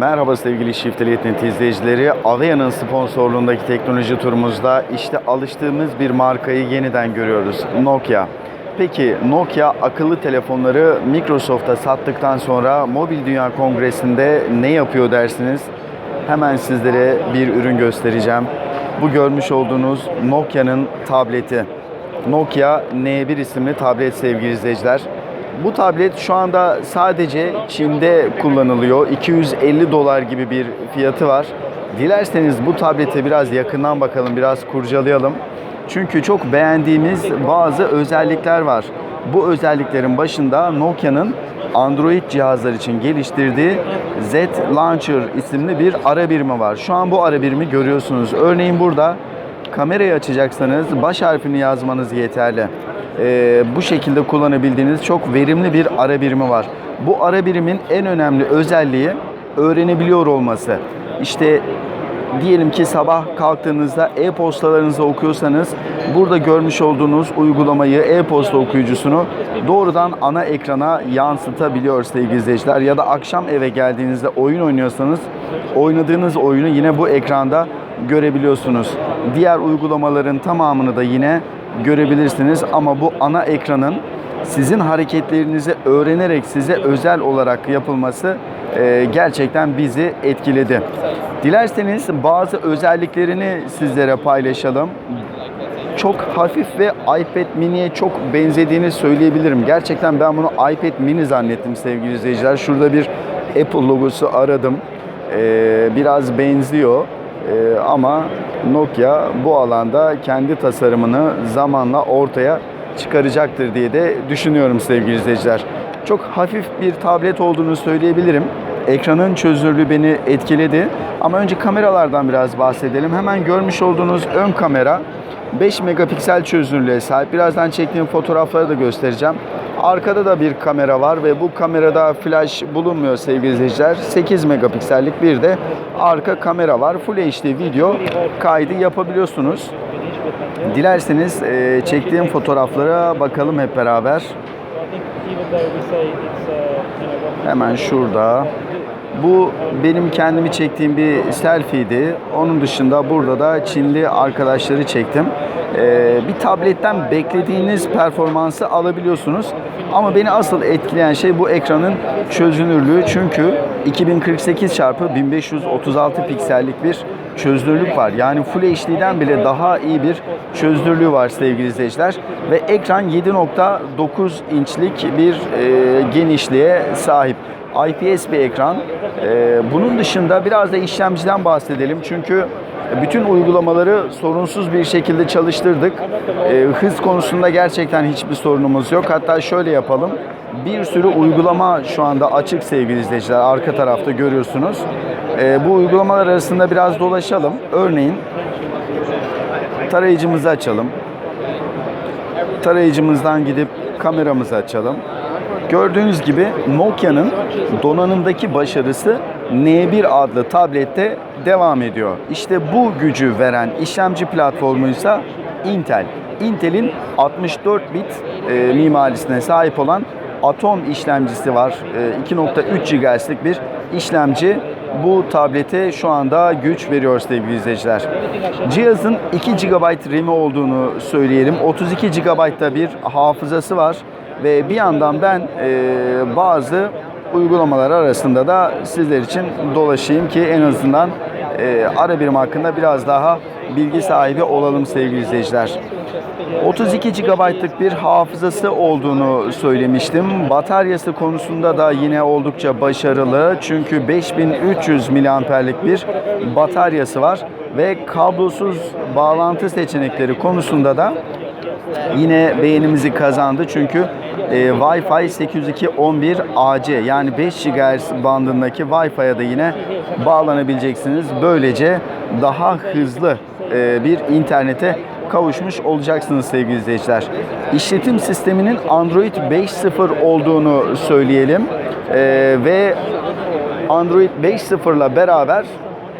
Merhaba sevgili Shift'li izleyicileri. Avea'nın sponsorluğundaki teknoloji turumuzda işte alıştığımız bir markayı yeniden görüyoruz. Nokia. Peki Nokia akıllı telefonları Microsoft'a sattıktan sonra Mobil Dünya Kongresi'nde ne yapıyor dersiniz? Hemen sizlere bir ürün göstereceğim. Bu görmüş olduğunuz Nokia'nın tableti. Nokia N1 isimli tablet sevgili izleyiciler. Bu tablet şu anda sadece Çin'de kullanılıyor. 250 dolar gibi bir fiyatı var. Dilerseniz bu tablete biraz yakından bakalım, biraz kurcalayalım. Çünkü çok beğendiğimiz bazı özellikler var. Bu özelliklerin başında Nokia'nın Android cihazlar için geliştirdiği Z Launcher isimli bir ara birimi var. Şu an bu ara birimi görüyorsunuz. Örneğin burada kamerayı açacaksanız baş harfini yazmanız yeterli. Ee, bu şekilde kullanabildiğiniz çok verimli bir ara birimi var. Bu ara birimin en önemli özelliği öğrenebiliyor olması. İşte diyelim ki sabah kalktığınızda e-postalarınızı okuyorsanız burada görmüş olduğunuz uygulamayı e-posta okuyucusunu doğrudan ana ekrana yansıtabiliyor sevgili izleyiciler. Ya da akşam eve geldiğinizde oyun oynuyorsanız oynadığınız oyunu yine bu ekranda görebiliyorsunuz. Diğer uygulamaların tamamını da yine görebilirsiniz ama bu ana ekranın sizin hareketlerinizi öğrenerek size özel olarak yapılması e, gerçekten bizi etkiledi. Dilerseniz bazı özelliklerini sizlere paylaşalım. Çok hafif ve iPad mini'ye çok benzediğini söyleyebilirim. Gerçekten ben bunu iPad mini zannettim sevgili izleyiciler. Şurada bir Apple logosu aradım. Ee, biraz benziyor. Ee, ama Nokia bu alanda kendi tasarımını zamanla ortaya çıkaracaktır diye de düşünüyorum sevgili izleyiciler. Çok hafif bir tablet olduğunu söyleyebilirim. Ekranın çözünürlüğü beni etkiledi. Ama önce kameralardan biraz bahsedelim. Hemen görmüş olduğunuz ön kamera 5 megapiksel çözünürlüğe sahip. Birazdan çektiğim fotoğrafları da göstereceğim. Arkada da bir kamera var ve bu kamerada flash bulunmuyor sevgili izleyiciler. 8 megapiksellik bir de arka kamera var. Full HD video kaydı yapabiliyorsunuz. Dilerseniz e, çektiğim fotoğraflara bakalım hep beraber. Hemen şurada. Bu benim kendimi çektiğim bir selfie'ydi. Onun dışında burada da Çinli arkadaşları çektim. Ee, bir tabletten beklediğiniz performansı alabiliyorsunuz. Ama beni asıl etkileyen şey bu ekranın çözünürlüğü. Çünkü 2048 çarpı 1536 piksellik bir çözünürlük var. Yani Full HD'den bile daha iyi bir çözünürlüğü var sevgili izleyiciler. Ve ekran 7.9 inçlik bir e, genişliğe sahip. IPS bir ekran. Ee, bunun dışında biraz da işlemciden bahsedelim. Çünkü bütün uygulamaları sorunsuz bir şekilde çalıştırdık. Ee, hız konusunda gerçekten hiçbir sorunumuz yok. Hatta şöyle yapalım. Bir sürü uygulama şu anda açık sevgili izleyiciler. Arka tarafta görüyorsunuz. Ee, bu uygulamalar arasında biraz dolaşalım. Örneğin tarayıcımızı açalım. Tarayıcımızdan gidip kameramızı açalım. Gördüğünüz gibi Nokia'nın donanımdaki başarısı N1 adlı tablette devam ediyor. İşte bu gücü veren işlemci platformuysa Intel. Intel'in 64 bit e, mimarisine sahip olan Atom işlemcisi var. E, 2.3 GHz'lik bir işlemci bu tablete şu anda güç veriyor sevgili izleyiciler. Cihazın 2 GB RAM'i olduğunu söyleyelim. 32 GB'da bir hafızası var ve bir yandan ben e, bazı uygulamalar arasında da sizler için dolaşayım ki en azından e, ara birim hakkında biraz daha bilgi sahibi olalım sevgili izleyiciler. 32 GB'lık bir hafızası olduğunu söylemiştim. Bataryası konusunda da yine oldukça başarılı. Çünkü 5300 miliamperlik bir bataryası var ve kablosuz bağlantı seçenekleri konusunda da yine beğenimizi kazandı. Çünkü e, Wi-Fi 802.11ac yani 5 GHz bandındaki Wi-Fi'ye de yine bağlanabileceksiniz. Böylece daha hızlı e, bir internete kavuşmuş olacaksınız sevgili izleyiciler. İşletim sisteminin Android 5.0 olduğunu söyleyelim. E, ve Android 5.0 ile beraber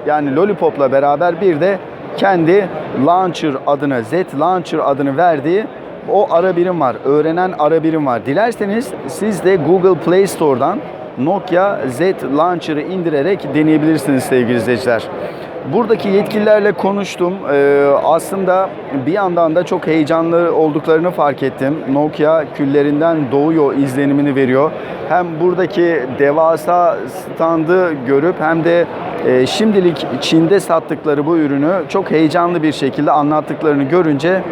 yani Lollipop'la beraber bir de kendi Launcher adını, Z Launcher adını verdiği o ara birim var. Öğrenen ara birim var. Dilerseniz siz de Google Play Store'dan Nokia Z Launcher'ı indirerek deneyebilirsiniz sevgili izleyiciler. Buradaki yetkililerle konuştum. Ee, aslında bir yandan da çok heyecanlı olduklarını fark ettim. Nokia küllerinden doğuyor izlenimini veriyor. Hem buradaki devasa standı görüp hem de e, şimdilik Çin'de sattıkları bu ürünü çok heyecanlı bir şekilde anlattıklarını görünce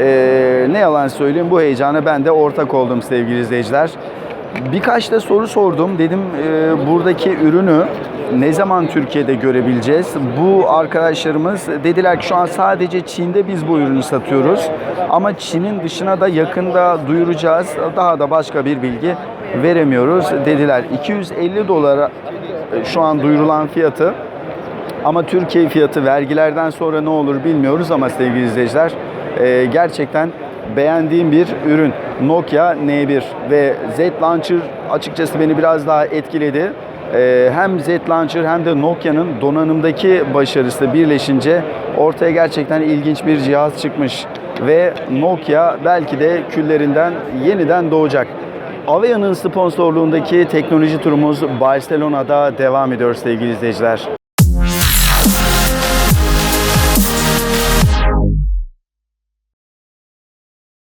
e, ne yalan söyleyeyim bu heyecana ben de ortak oldum sevgili izleyiciler. Birkaç da soru sordum. Dedim e, buradaki ürünü ne zaman Türkiye'de görebileceğiz? Bu arkadaşlarımız dediler ki şu an sadece Çin'de biz bu ürünü satıyoruz. Ama Çin'in dışına da yakında duyuracağız. Daha da başka bir bilgi veremiyoruz dediler. 250 dolara şu an duyurulan fiyatı. Ama Türkiye fiyatı vergilerden sonra ne olur bilmiyoruz ama sevgili izleyiciler e, gerçekten beğendiğim bir ürün. Nokia N1 ve Z Launcher açıkçası beni biraz daha etkiledi. E, hem Z Launcher hem de Nokia'nın donanımdaki başarısı birleşince ortaya gerçekten ilginç bir cihaz çıkmış. Ve Nokia belki de küllerinden yeniden doğacak. Avea'nın sponsorluğundaki teknoloji turumuz Barcelona'da devam ediyor sevgili izleyiciler.